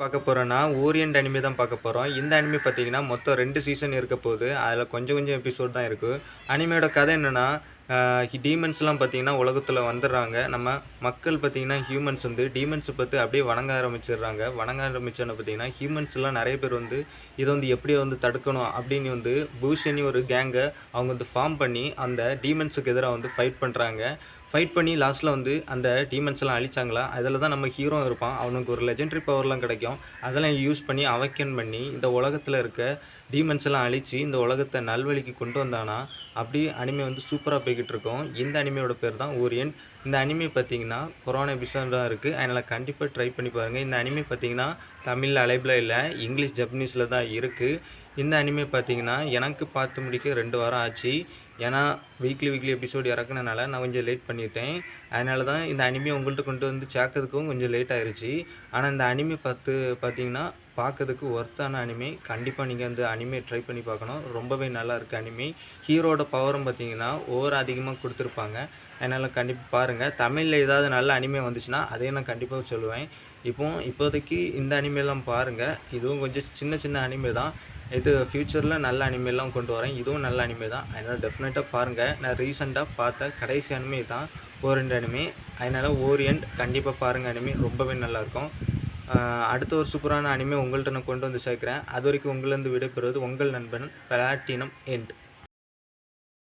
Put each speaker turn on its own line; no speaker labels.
பார்க்க போகிறோன்னா orient anime தான் பார்க்க போகிறோம் இந்த அனிமே பார்த்தீங்கன்னா மொத்தம் ரெண்டு சீசன் இருக்க போகுது. அதில் கொஞ்சம் கொஞ்சம் எபிசோட் தான் இருக்குது அனிமையோட கதை என்னென்னா டீமன்ஸ்லாம் பார்த்தீங்கன்னா உலகத்தில் வந்துடுறாங்க. நம்ம மக்கள் பார்த்தீங்கன்னா ஹியூமன்ஸ் வந்து டீமன்ஸை பார்த்து அப்படியே வணங்க ஆரம்பிச்சிடுறாங்க. வணங்க ஆரம்பித்தோன்னு பார்த்தீங்கன்னா ஹியூமன்ஸ்லாம் நிறைய பேர் வந்து இதை வந்து எப்படி வந்து தடுக்கணும் அப்படின்னு வந்து பூஷனி ஒரு கேங்கை அவங்க வந்து ஃபார்ம் பண்ணி அந்த டீமன்ஸுக்கு எதிராக வந்து ஃபைட் பண்ணுறாங்க ஃபைட் பண்ணி லாஸ்ட்டில் வந்து அந்த டீமன்ஸ் எல்லாம் அழிச்சாங்களா? அதில் தான் நம்ம ஹீரோ இருப்பான். அவனுக்கு ஒரு லெஜெண்டரி பவர்லாம் கிடைக்கும். அதெல்லாம் யூஸ் பண்ணி அவக்கன் பண்ணி இந்த உலகத்தில் இருக்க டீமன்ஸ் எல்லாம் அழித்து இந்த உலகத்தை நல்வழிக்கு கொண்டு வந்தானா? அப்படி அனிமே வந்து சூப்பராக போய்கிட்டு இருக்கோம். இந்த அனிமையோட பேர் தான் ஓரியன். இந்த அனிமை பார்த்தீங்கன்னா கொரோனா எபிசோடாக தான் இருக்குது அதனால் கண்டிப்பாக ட்ரை பண்ணி பாருங்கள் இந்த அனிமை பார்த்தீங்கன்னா தமிழ் அலைபில் இல்லை இங்கிலீஷ் ஜப்பனீஸில் தான் இருக்குது இந்த அனிமே பார்த்தீங்கன்னா எனக்கு பார்த்து முடிக்க ரெண்டு வாரம் ஆச்சு. ஏன்னா வீக்லி வீக்லி எபிசோடு இறக்குனனால நான் கொஞ்சம் லேட் பண்ணிட்டேன். அதனால தான் இந்த அனிமே உங்கள்கிட்ட கொண்டு வந்து சேர்க்கறதுக்கும் கொஞ்சம் லேட் ஆயிடுச்சு ஆனால் இந்த அனிமே பார்த்து பார்த்தீங்கன்னா பார்க்கறதுக்கு ஒர்த்தான அனிமே கண்டிப்பாக நீங்கள் அந்த அனிமே ட்ரை பண்ணி பார்க்கணும். ரொம்பவே நல்லா இருக்குது அனிமே ஹீரோட பவரும் பார்த்தீங்கன்னா ஓவர் அதிகமாக கொடுத்துருப்பாங்க. அதனால் கண்டிப்பாக பாருங்கள் தமிழில் ஏதாவது நல்ல அனிமே வந்துச்சுன்னா அதையும் நான் கண்டிப்பாக சொல்லுவேன். இப்போ இப்போதைக்கு இந்த அனிமேலாம் பாருங்கள் இதுவும் கொஞ்சம் சின்ன சின்ன அனிமே தான். இது ஃப்யூச்சரில் நல்ல அனிமேலாம் கொண்டு வரேன். இதுவும் நல்ல அனிமே தான். அதனால் டெஃபினட்டாக பாருங்கள் நான் ரீசெண்டாக பார்த்த கடைசி அனிமே தான் ஓரியன்ட் அனிமே அதனால் ஓரியன்ட் கண்டிப்பாக பாருங்கள் அனிமே ரொம்பவே நல்லாயிருக்கும் அடுத்த ஒரு சூப்பரான அனிமே உங்கள்கிட்ட நான் கொண்டு வந்து சேர்க்குறேன். அது வரைக்கும் உங்களிருந்து விடைபெறுவது உங்கள் நண்பன் பிளாட்டினம் எண்ட்.